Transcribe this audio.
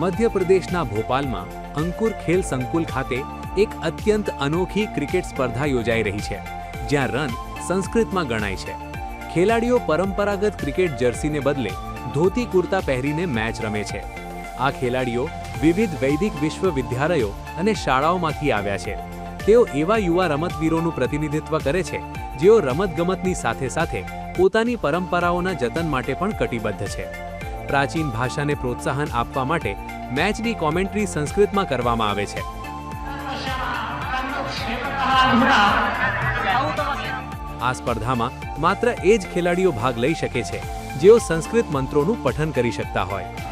મધ્યપ્રદેશના ભોપાલમાં અંકુર ખેલ સંકુલ ખાતે એક અત્યંત અનોખી ક્રિકેટ સ્પર્ધા યોજાઈ રહી છે, જ્યાં રન સંસ્કૃતમાં ગણાય છે. ખેલાડીઓ પરંપરાગત ક્રિકેટ જર્સીને બદલે ધોતી કુર્તા પહેરીને મેચ રમે છે. આ ખેલાડીઓ વિવિધ વૈદિક વિશ્વવિદ્યાલયો અને શાળાઓમાંથી આવ્યા છે. તેઓ એવા યુવા રમતવીરોનું પ્રતિનિધિત્વ કરે છે, જેઓ રમતગમતની સાથે સાથે પોતાની પરંપરાઓના જતન માટે પણ કટિબદ્ધ છે. પ્રાચીન ભાષાને પ્રોત્સાહન આપવા માટે મેચની કોમેન્ટ્રી સંસ્કૃતમાં કરવામાં આવે છે. આ સ્પર્ધામાં માત્ર એ જ ખેલાડીઓ ભાગ લઈ શકે છે જેઓ સંસ્કૃત મંત્રોનું પઠન કરી શકતા હોય.